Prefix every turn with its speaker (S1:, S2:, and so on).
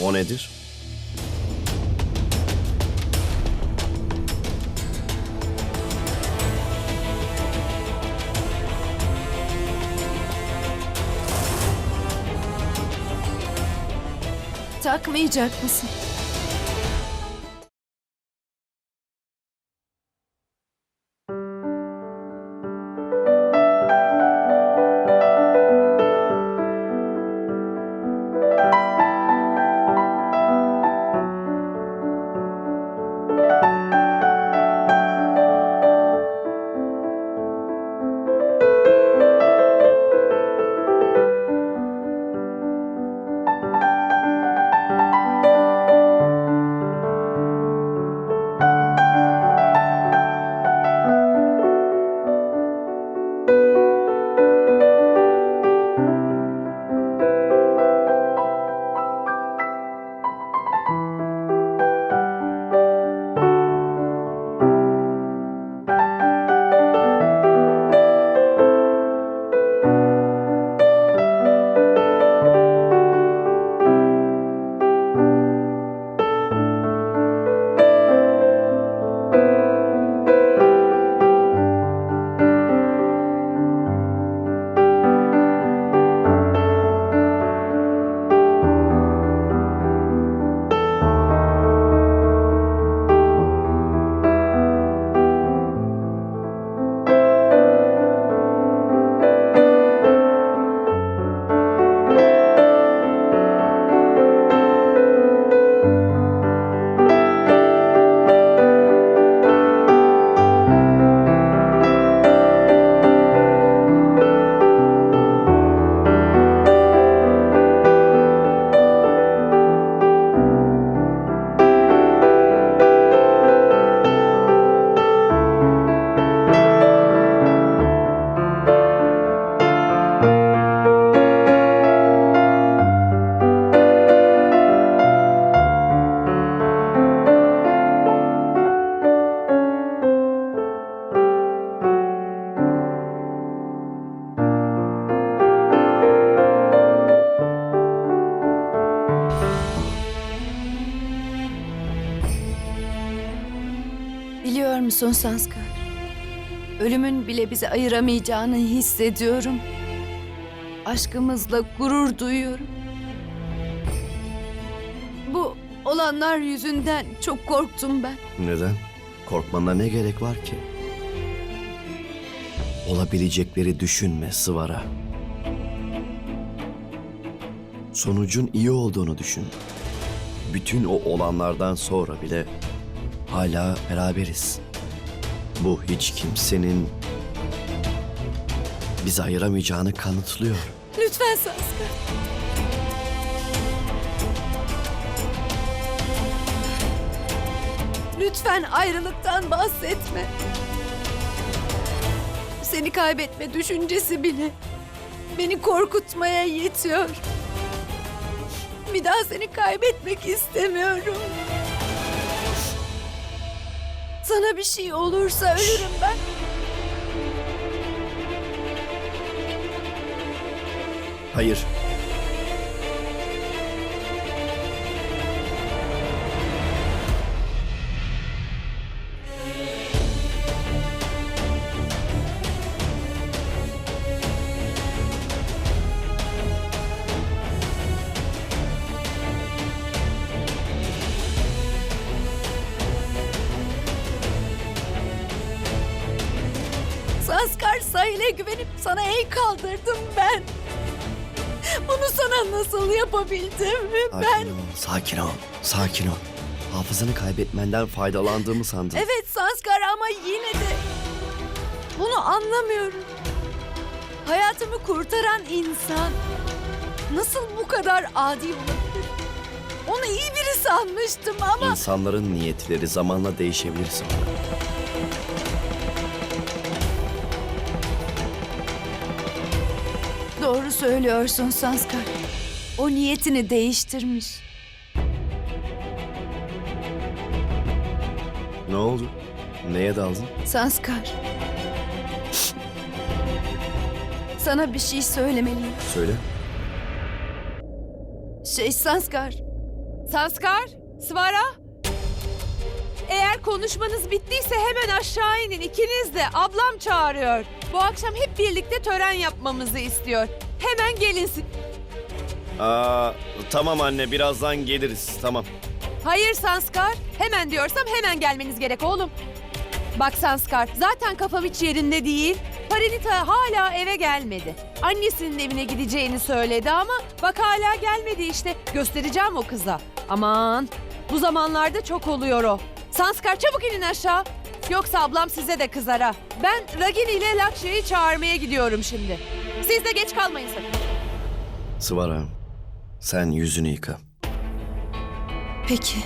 S1: O nedir?
S2: Takmayacak mısın? Biliyor musun Sanskar? Ölümün bile bizi ayıramayacağını hissediyorum. Aşkımızla gurur duyuyorum. Bu olanlar yüzünden çok korktum ben.
S1: Neden? Korkmana ne gerek var ki? Olabilecekleri düşünme Sıvara. Sonucun iyi olduğunu düşün. Bütün o olanlardan sonra bile hala beraberiz. Bu hiç kimsenin bizi ayıramayacağını kanıtlıyor.
S2: Lütfen Sanskar. Lütfen ayrılıktan bahsetme. Seni kaybetme düşüncesi bile beni korkutmaya yetiyor. Bir daha seni kaybetmek istemiyorum. Sana bir şey olursa ölürüm ben.
S1: Hayır.
S2: Sanskar sahile güvenip sana el kaldırdım ben. Bunu sana nasıl yapabildim? Ben...
S1: Sakin ol, sakin ol, sakin ol. Hafızanı kaybetmenden faydalandığımı sandın.
S2: Evet Sanskar ama yine de bunu anlamıyorum. Hayatımı kurtaran insan nasıl bu kadar adi olabilir? Onu iyi biri sanmıştım ama
S1: İnsanların niyetleri zamanla değişebilir sonra.
S2: Doğru söylüyorsun Sanskar. O niyetini değiştirmiş.
S1: Ne oldu? Neye daldın?
S2: Sanskar. Sana bir şey söylemeliyim.
S1: Söyle.
S2: Şey Sanskar.
S3: Sanskar, Svara. Eğer konuşmanız bittiyse hemen aşağı inin ikiniz de. Ablam çağırıyor. Bu akşam hep birlikte tören yapmamızı istiyor. Hemen gelin.
S1: Aa, tamam anne birazdan geliriz tamam.
S3: Hayır Sanskar. Hemen diyorsam hemen gelmeniz gerek oğlum. Bak Sanskar, zaten kafam hiç yerinde değil. Parinita hala eve gelmedi. Annesinin evine gideceğini söyledi ama bak hala gelmedi işte. Göstereceğim o kıza. Aman, bu zamanlarda çok oluyor o. Sanskar çabuk inin aşağı. Yoksa ablam size de kızar ha. Ben Ragini ile Lakşa'yı çağırmaya gidiyorum şimdi. Siz de geç kalmayın sakın.
S1: Sıvara sen yüzünü yıka.
S2: Peki.